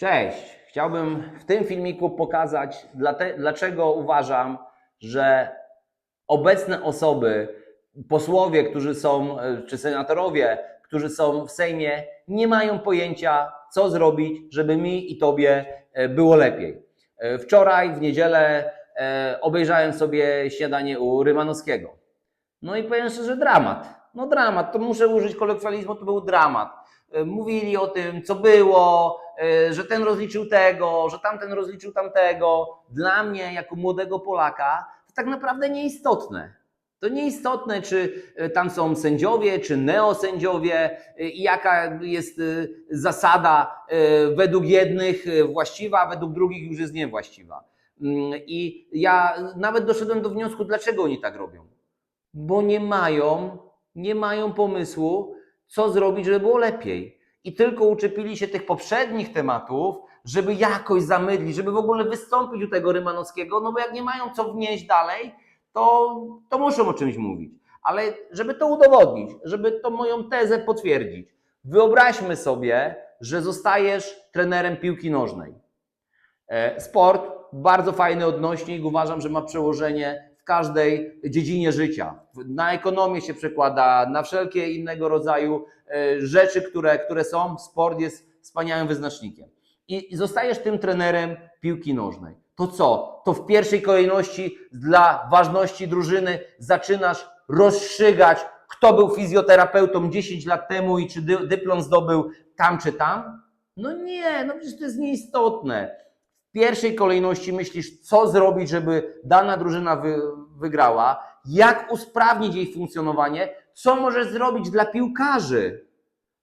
Cześć! Chciałbym w tym filmiku pokazać, dlaczego uważam, że obecne osoby, posłowie, którzy są, e, czy senatorowie, którzy są w Sejmie, nie mają pojęcia, co zrobić, żeby mi i tobie e, było lepiej. E, Wczoraj, w niedzielę, obejrzałem sobie śniadanie u Rymanowskiego. No i powiem szczerze, dramat. No dramat, to muszę użyć kolokwializmu, to był dramat. E, Mówili o tym, co było, e, że ten rozliczył tego, że tamten rozliczył tamtego. Dla mnie, jako młodego Polaka, to tak naprawdę nieistotne. To nieistotne, czy e, tam są sędziowie, czy neosędziowie i jaka jest zasada według jednych właściwa, według drugich już jest niewłaściwa. Mm, I ja nawet doszedłem do wniosku, dlaczego oni tak robią. Bo nie mają, nie mają pomysłu, co zrobić, żeby było lepiej. I tylko uczepili się tych poprzednich tematów, żeby jakoś zamydlić, żeby w ogóle wystąpić u tego Rymanowskiego, no bo jak nie mają co wnieść dalej, to, to muszą o czymś mówić. Ale żeby to udowodnić, żeby tą moją tezę potwierdzić, wyobraźmy sobie, że zostajesz trenerem piłki nożnej. E, Sport, bardzo fajny odnośnik, uważam, że ma przełożenie każdej dziedzinie życia. Na ekonomię się przekłada, na wszelkie innego rodzaju e, rzeczy, które, które są. Sport jest wspaniałym wyznacznikiem. I i zostajesz tym trenerem piłki nożnej. To co? To w pierwszej kolejności dla ważności drużyny zaczynasz rozstrzygać, kto był fizjoterapeutą 10 lat temu i czy dy, dyplom zdobył tam czy tam? No nie, no przecież to jest nieistotne. W pierwszej kolejności myślisz, co zrobić, żeby dana drużyna wy, wygrała, jak usprawnić jej funkcjonowanie, co możesz zrobić dla piłkarzy,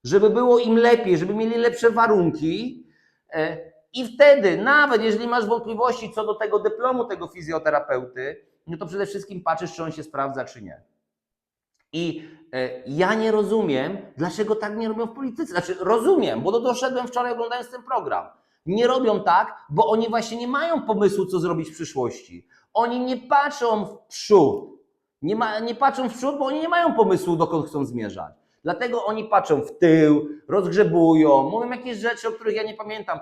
żeby było im lepiej, żeby mieli lepsze warunki. E, I wtedy, nawet jeżeli masz wątpliwości co do tego dyplomu tego fizjoterapeuty, no to przede wszystkim patrzysz, czy on się sprawdza, czy nie. I e, ja nie rozumiem, dlaczego tak nie robią w polityce. Znaczy, rozumiem, bo doszedłem wczoraj oglądając ten program. Nie robią tak, bo oni właśnie nie mają pomysłu, co zrobić w przyszłości. Oni nie patrzą w przód. Nie, ma, nie patrzą w przód, bo oni nie mają pomysłu, dokąd chcą zmierzać. Dlatego oni patrzą w tył, rozgrzebują, mówią jakieś rzeczy, o których ja nie pamiętam.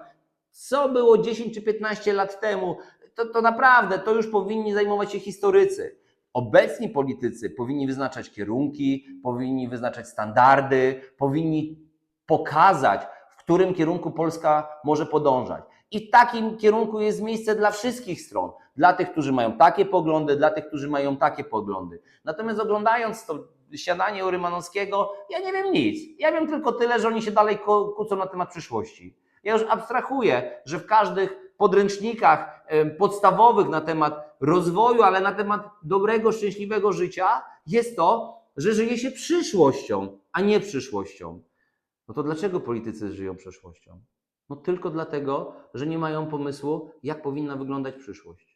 Co było 10 czy 15 lat temu, to, to naprawdę to już powinni zajmować się historycy. Obecni politycy powinni wyznaczać kierunki, powinni wyznaczać standardy, powinni pokazać, którym kierunku Polska może podążać. I w takim kierunku jest miejsce dla wszystkich stron. Dla tych, którzy mają takie poglądy, dla tych, którzy mają takie poglądy. Natomiast oglądając to siadanie u Rymanowskiego, ja nie wiem nic. Ja wiem tylko tyle, że oni się dalej kłócą na temat przyszłości. Ja już abstrahuję, że w każdych podręcznikach podstawowych na temat rozwoju, ale na temat dobrego, szczęśliwego życia jest to, że żyje się przyszłością, a nie przyszłością. No to dlaczego politycy żyją przeszłością? No tylko dlatego, że nie mają pomysłu, jak powinna wyglądać przyszłość.